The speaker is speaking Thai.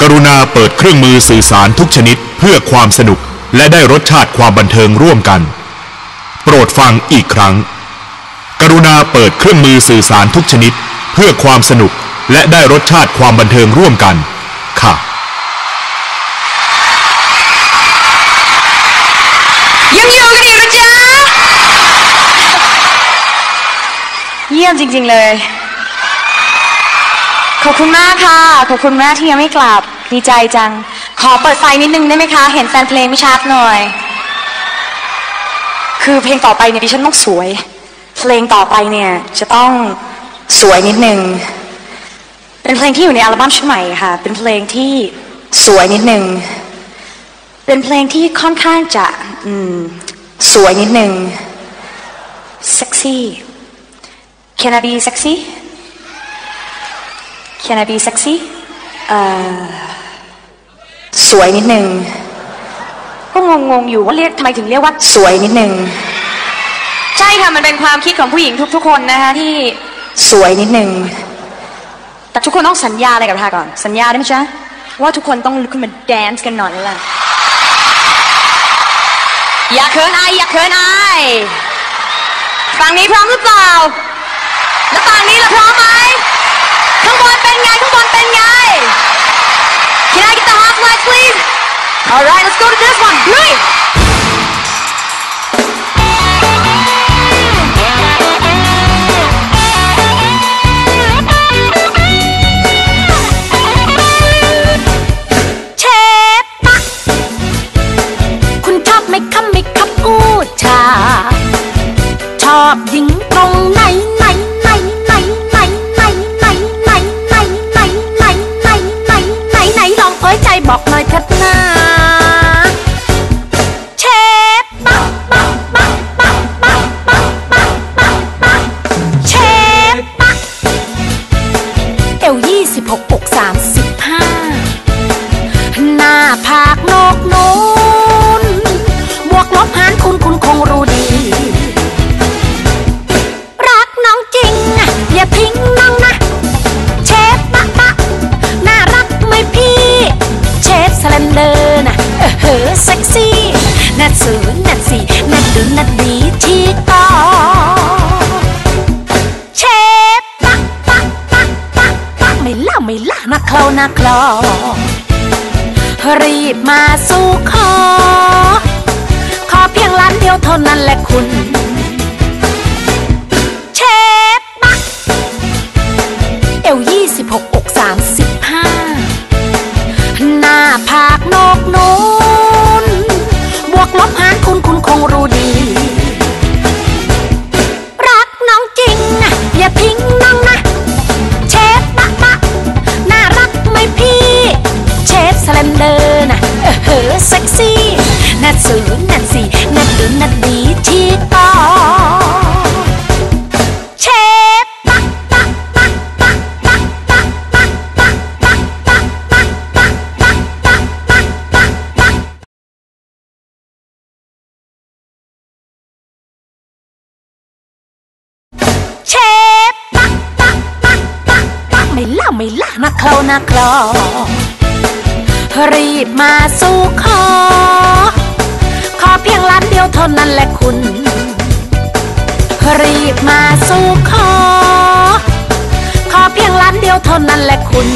กรุณาเปิดเครื่องมือสื่อสารทุกชนิดเพื่อความสนุกและได้รสชาติความบันเทิงร่วมกัน โปรดฟังอีกครั้ง กรุณาเปิดเครื่องมือสื่อสารทุกชนิด เพื่อความสนุกและได้รสชาติความบันเทิงร่วมกัน ค่ะ ยังอยู่กันอีกนะจ๊ะ เยี่ยมจริง ๆ เลย ขอบคุณมากค่ะ ขอบคุณมากที่ยังไม่กลับ ดีใจจัง ขอเปิดไฟนิดนึงได้ไหมคะ เห็นแฟนเพลงไม่ชัดหน่อย คือเพลงต่อไปเนี่ยดิฉันต้องสวย เพลงต่อไปเนี่ยจะต้องสวยนิดนึง เป็นเพลงที่อยู่ในอัลบั้มชุดใหม่ค่ะ เป็นเพลงที่สวยนิดนึง เป็นเพลงที่ค่อนข้างจะอืมสวยนิดนึง เซ็กซี่ Can I be sexy Can I be sexy เอ่อสวยนิดนึง ก็งงๆอยู่ว่าเรียกทำไมถึงเรียกว่าสวยนิดนึง ใช่ค่ะมันเป็นความคิดของผู้หญิงทุก ๆ คนนะคะที่สวยนิดนึง แต่ทุกคนต้องสัญญาอะไรกับทาก่อน สัญญาได้ไหมจ๊ะว่าทุกคนต้องลุกขึ้นมาแดนซ์กันหน่อยแล้วล่ะ อย่าเขินอายอย่าเขินอายฝั่งนี้พร้อมหรือเปล่า แล้วฝั่งนี้ล่ะพร้อมไหม ข้างบนเป็นไง ข้างบนเป็นไง Can I get the half lights please Alright let's go to this one ลุย เชฟปะคุณชอบไหมคำไม่คำพูดชา ชอบหญิง ล่าไม่ล่านะคลานะคลอรีบมาสู่ขอ ขอเพียงล้านเดียวเท่านั้นแหละคุณ ะปะปะปะปะปะปะ เชฟปะปะปะปะปะไม่ล่าไม่ล่านะเคลานะเคลารีบมาสู่ขอ ยวเท่านั้นแหละคุณ รีบมาสู่ขอ ขอเพียงล้านเดียวเท่านั้นแหละคุณ